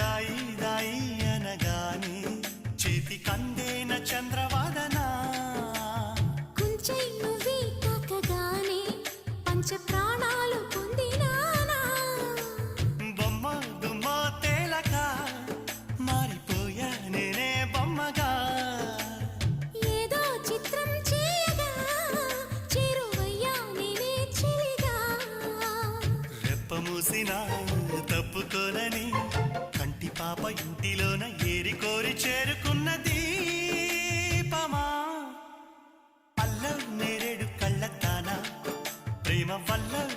దాయి దాయి అనగానే చేతి కందేన చంద్రవాదన. కుంచెయ్యువి తాకగానే పంచ ప్రాణాలు పొందినానా. బొమ్మ దుమ్మ తేలక మారిపోయా నేనే బొమ్మగా. ఏదో చిత్రం చేయగా చేరువయ్యా నేనే చెలిగా రెప్ప మూసినా దైవ వల్లవి